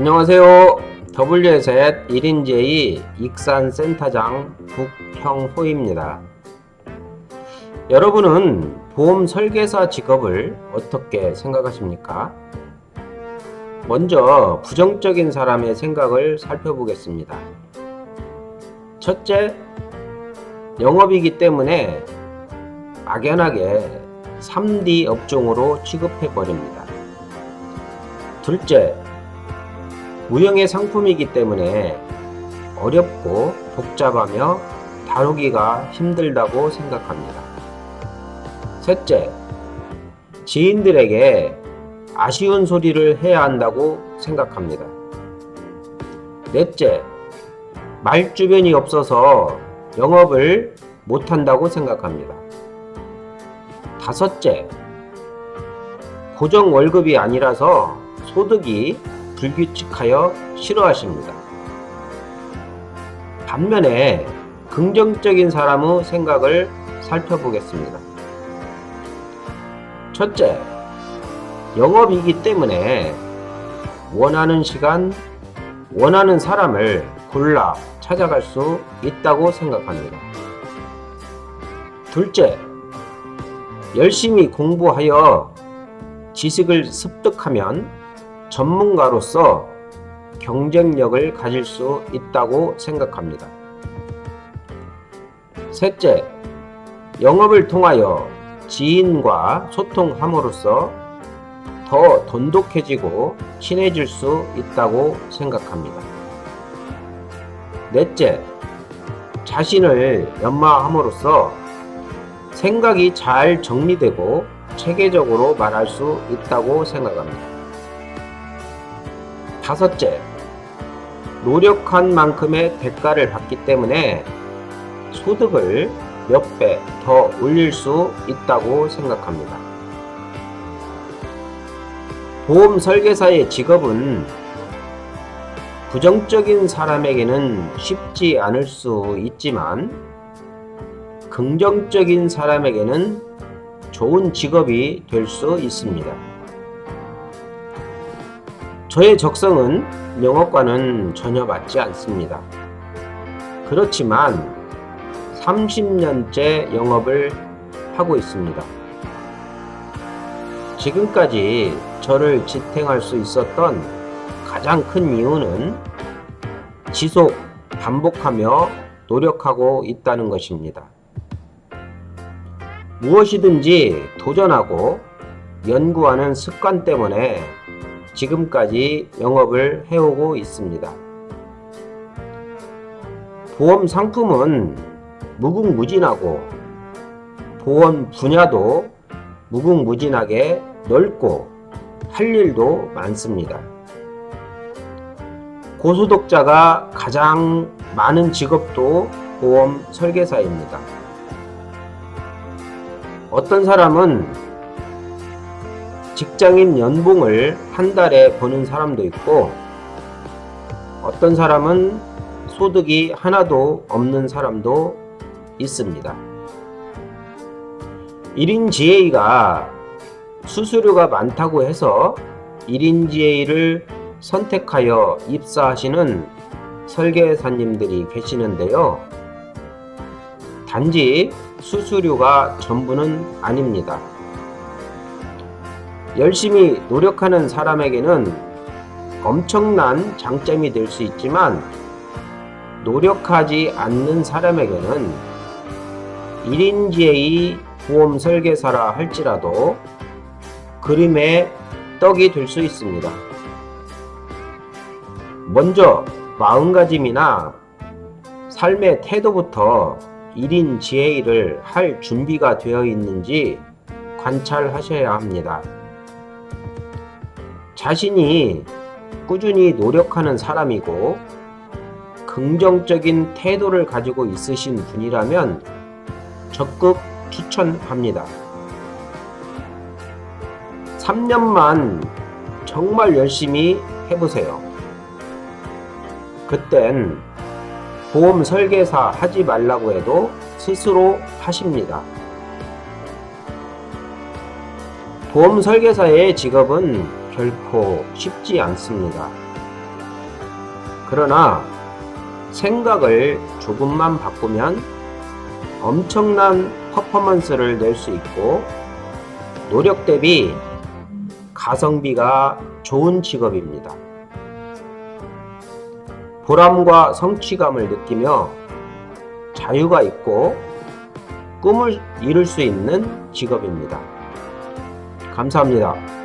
안녕하세요. WZ 1인제이 익산센터장 북형호입니다. 여러분은 보험 설계사 직업을 어떻게 생각하십니까? 먼저 부정적인 사람의 생각을 살펴보겠습니다. 첫째, 영업이기 때문에 막연하게 3D 업종으로 취급해버립니다. 둘째, 무형의 상품이기 때문에 어렵고 복잡하며 다루기가 힘들다고 생각합니다. 셋째, 지인들에게 아쉬운 소리를 해야 한다고 생각합니다. 넷째, 말 주변이 없어서 영업을 못한다고 생각합니다. 다섯째, 고정 월급이 아니라서 소득이 불규칙하여 싫어하십니다. 반면에 긍정적인 사람의 생각을 살펴보겠습니다. 첫째, 영업이기 때문에 원하는 시간, 원하는 사람을 골라 찾아갈 수 있다고 생각합니다. 둘째, 열심히 공부하여 지식을 습득하면 전문가로서 경쟁력을 가질 수 있다고 생각합니다. 셋째, 영업을 통하여 지인과 소통함으로써 더 돈독해지고 친해질 수 있다고 생각합니다. 넷째, 자신을 연마함으로써 생각이 잘 정리되고 체계적으로 말할 수 있다고 생각합니다. 다섯째, 노력한 만큼의 대가를 받기 때문에 소득을 몇 배 더 올릴 수 있다고 생각합니다. 보험 설계사의 직업은 부정적인 사람에게는 쉽지 않을 수 있지만 긍정적인 사람에게는 좋은 직업이 될 수 있습니다. 저의 적성은 영어과는 전혀 맞지 않습니다. 그렇지만 30년째 영업을 하고 있습니다. 지금까지 저를 지탱할 수 있었던 가장 큰 이유는 지속 반복하며 노력하고 있다는 것입니다. 무엇이든지 도전하고 연구하는 습관 때문에 지금까지 영업을 해오고 있습니다. 보험 상품은 무궁무진하고 보험 분야도 무궁무진하게 넓고 할 일도 많습니다. 고소득자가 가장 많은 직업도 보험 설계사입니다. 어떤 사람은 직장인 연봉을 한 달에 버는 사람도 있고 어떤 사람은 소득이 하나도 없는 사람도 있습니다. 1인 GA가 수수료가 많다고 해서 1인 GA를 선택하여 입사하시는 설계사님들이 계시는데요. 단지 수수료가 전부는 아닙니다. 열심히 노력하는 사람에게는 엄청난 장점이 될 수 있지만 노력하지 않는 사람에게는 1인지의 보험 설계사라 할지라도 그림의 떡이 될 수 있습니다. 먼저 마음가짐이나 삶의 태도부터 1인 지혜를 할 준비가 되어 있는지 관찰하셔야 합니다. 자신이 꾸준히 노력하는 사람이고 긍정적인 태도를 가지고 있으신 분이라면 적극 추천합니다. 3년만 정말 열심히 해보세요. 그땐 보험 설계사 하지 말라고 해도 스스로 하십니다. 보험 설계사의 직업은 결코 쉽지 않습니다. 그러나 생각을 조금만 바꾸면 엄청난 퍼포먼스를 낼 수 있고 노력 대비 가성비가 좋은 직업입니다. 보람과 성취감을 느끼며 자유가 있고 꿈을 이룰 수 있는 직업입니다. 감사합니다.